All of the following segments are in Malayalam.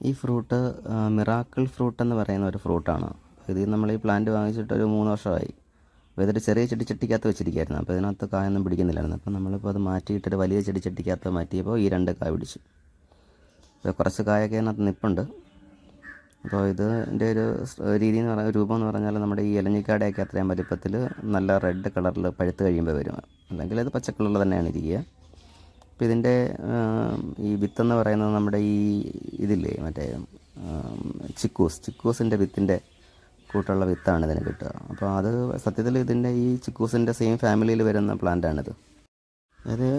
ഈ ഫ്രൂട്ട് മിറാക്കിൾ ഫ്രൂട്ട് എന്ന് പറയുന്ന ഒരു ഫ്രൂട്ടാണ്. ഇത് നമ്മൾ ഈ പ്ലാന്റ് വാങ്ങിച്ചിട്ട് ഒരു മൂന്ന് വർഷമായി. അപ്പോൾ ഇതൊരു ചെറിയ ചെടിച്ചട്ടിക്കകത്ത് വെച്ചിരിക്കുകയായിരുന്നു. അപ്പോൾ ഇതിനകത്ത് കായൊന്നും പിടിക്കുന്നില്ലായിരുന്നു. അപ്പോൾ നമ്മളിപ്പോൾ അത് മാറ്റിയിട്ടൊരു വലിയ ചെടിച്ചട്ടിക്കകത്ത് മാറ്റിയപ്പോൾ ഈ രണ്ട് കായ പിടിച്ചു. ഇപ്പോൾ കുറച്ച് കായൊക്കെ അതിനകത്ത് നിൽപ്പുണ്ട് അപ്പോൾ ഇതിന്റെ ഒരു രീതി എന്ന് പറഞ്ഞാൽ രൂപം എന്ന് പറഞ്ഞാൽ നമ്മുടെ ഈ ഇലഞ്ഞിക്കാടയൊക്കെ അത്രയും വലിപ്പത്തിൽ നല്ല റെഡ് കളറിൽ പഴുത്ത് കഴിയുമ്പോൾ വരും. അല്ലെങ്കിൽ അത് പച്ച കളറിൽ തന്നെയാണ് ഇരിക്കുക. അപ്പോൾ ഇതിന്റെ ഈ വിത്തെന്ന് പറയുന്നത് നമ്മുടെ ഈ ഇതില്ലേ മറ്റേ ചിക്കൂസ്. ചിക്കൂസിന്റെ വിത്തിന്റെ കൂട്ടുള്ള വിത്താണ് ഇതിന് കിട്ടുക. അപ്പോൾ അത് സത്യത്തിൽ ഇതിന്റെ ഈ ചിക്കൂസിന്റെ സെയിം ഫാമിലിയിൽ വരുന്ന പ്ലാന്റാണിത്. അതായത്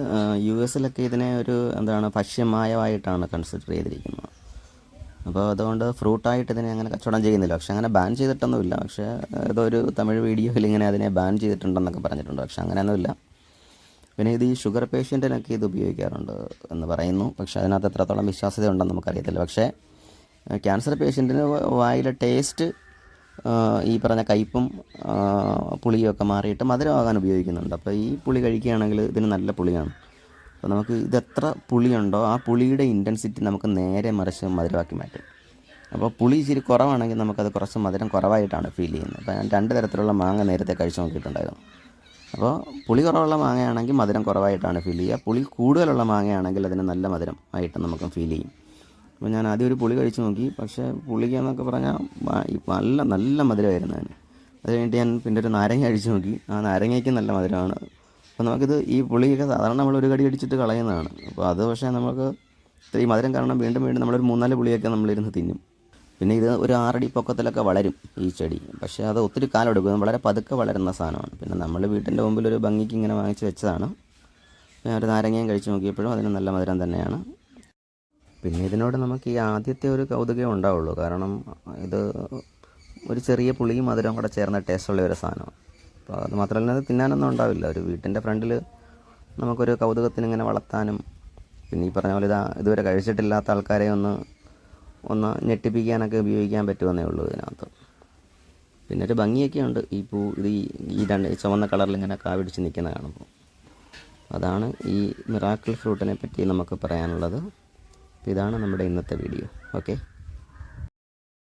യു എസിലൊക്കെ ഇതിനെ ഒരു എന്താണ് ഭക്ഷ്യമായമായിട്ടാണ് കൺസിഡർ ചെയ്തിരിക്കുന്നത്. അപ്പോൾ അതുകൊണ്ട് ഫ്രൂട്ടായിട്ട് ഇതിനെ അങ്ങനെ കച്ചവടം ചെയ്യുന്നില്ല. പക്ഷെ അങ്ങനെ ബാൻ ചെയ്തിട്ടൊന്നുമില്ല. പക്ഷേ ഏതോ ഒരു തമിഴ് വീഡിയോയിൽ ഇങ്ങനെ അതിനെ ബാൻ ചെയ്തിട്ടുണ്ടെന്നൊക്കെ പറഞ്ഞിട്ടുണ്ട്. പക്ഷെ അങ്ങനെയൊന്നുമില്ല. പിന്നെ ഇത് ഈ ഷുഗർ പേഷ്യന്റിനൊക്കെ ഇത് ഉപയോഗിക്കാറുണ്ട് എന്ന് പറയുന്നു. പക്ഷേ അതിനകത്ത് എത്രത്തോളം വിശ്വാസ്യത ഉണ്ടെന്ന് നമുക്കറിയത്തില്ല. പക്ഷേ ക്യാൻസർ പേഷ്യന്റിന് വായിലെ ടേസ്റ്റ് ഈ പറഞ്ഞ കയ്പും പുളിയും ഒക്കെ മാറിയിട്ട് മധുരമാകാൻ ഉപയോഗിക്കുന്നുണ്ട്. അപ്പോൾ ഈ പുളി കഴിക്കുകയാണെങ്കിൽ ഇതിന് നല്ല പുളിയാണ്. അപ്പോൾ നമുക്ക് ഇതെത്ര പുളിയുണ്ടോ ആ പുളിയുടെ ഇന്റൻസിറ്റി നമുക്ക് നേരെ മറിച്ച് മധുരമാക്കി മാറ്റും. അപ്പോൾ പുളി ഇച്ചിരി കുറവാണെങ്കിൽ നമുക്കത് കുറച്ച് മധുരം കുറവായിട്ടാണ് ഫീൽ ചെയ്യുന്നത്. അപ്പോൾ ഞാൻ രണ്ട് തരത്തിലുള്ള മാങ്ങ നേരത്തെ കഴിച്ചു നോക്കിയിട്ടുണ്ടായിരുന്നു. അപ്പോൾ പുളി കുറവുള്ള മാങ്ങയാണെങ്കിൽ മധുരം കുറവായിട്ടാണ് ഫീൽ ചെയ്യുക. പുളി കൂടുതലുള്ള മാങ്ങയാണെങ്കിൽ അതിന് നല്ല മധുരം ആയിട്ട് നമുക്ക് ഫീൽ ചെയ്യും. അപ്പോൾ ഞാൻ ആദ്യം ഒരു പുളി കഴിച്ചു നോക്കി. പക്ഷേ പുളിക്ക് എന്നൊക്കെ പറഞ്ഞാൽ നല്ല നല്ല മധുരമായിരുന്നു അതിന്. അത് കഴിഞ്ഞിട്ട് ഞാൻ പിന്നെ ഒരു നാരങ്ങ കഴിച്ചു നോക്കി. ആ നാരങ്ങയ്ക്ക് നല്ല മധുരമാണ്. അപ്പോൾ നമുക്കിത് ഈ പുളിയൊക്കെ സാധാരണ നമ്മൾ ഒരു കടി അടിച്ചിട്ട് കളയുന്നതാണ്. അപ്പോൾ അത് പക്ഷേ നമുക്ക് ഈ മധുരം കാരണം വീണ്ടും വീണ്ടും നമ്മളൊരു മൂന്നാൽ പുളിയൊക്കെ നമ്മളിരുന്ന് തിന്നും. പിന്നെ ഇത് ഒരു ആറടി പൊക്കത്തിലൊക്കെ വളരും ഈ ചെടി. പക്ഷേ അത് ഒത്തിരി കാലം എടുക്കും. വളരെ പതുക്കെ വളരുന്ന സാധനമാണ്. പിന്നെ നമ്മൾ വീട്ടിന്റെ മുമ്പിൽ ഒരു ഭംഗിക്ക് ഇങ്ങനെ വാങ്ങിച്ച് വെച്ചതാണ്. ഞാൻ ഒരു നാരങ്ങയും കഴിച്ച് നോക്കിയപ്പോഴും അതിന് നല്ല മധുരം തന്നെയാണ്. പിന്നെ ഇതിനോട് നമുക്ക് ഈ ആദ്യത്തെ ഒരു കൗതുകം ഉണ്ടാവുള്ളൂ. കാരണം ഇത് ഒരു ചെറിയ പുളിയും മധുരവും കൂടെ ചേർന്ന ടേസ്റ്റുള്ള ഒരു സാധനമാണ്. അപ്പോൾ അത് മാത്രമല്ല അത് തിന്നാനൊന്നും ഉണ്ടാവില്ല. ഒരു വീട്ടിന്റെ ഫ്രണ്ടിൽ നമുക്കൊരു കൗതുകത്തിന് ഇങ്ങനെ വളർത്താനും പിന്നെ ഈ പറഞ്ഞ പോലെ ഇതാ ഇതുവരെ കഴിച്ചിട്ടില്ലാത്ത ആൾക്കാരെ ഒന്ന് ഒന്ന് ഞെട്ടിപ്പിക്കാനൊക്കെ ഉപയോഗിക്കാൻ പറ്റുമെന്നേ ഉള്ളൂ ഇതിനകത്ത്. പിന്നെ ഒരു ഭംഗിയൊക്കെ ഉണ്ട്. ഈ പൂ ഇത് ഈ രണ്ട് ചുവന്ന കളറിൽ ഇങ്ങനെ കാവിടിച്ച് നിൽക്കുന്ന കാണുമ്പോൾ. അതാണ് ഈ മിറാക്കിൾ ഫ്രൂട്ടിനെ പറ്റി നമുക്ക് പറയാനുള്ളത്. ഇതാണ് നമ്മുടെ ഇന്നത്തെ വീഡിയോ. ഓക്കെ?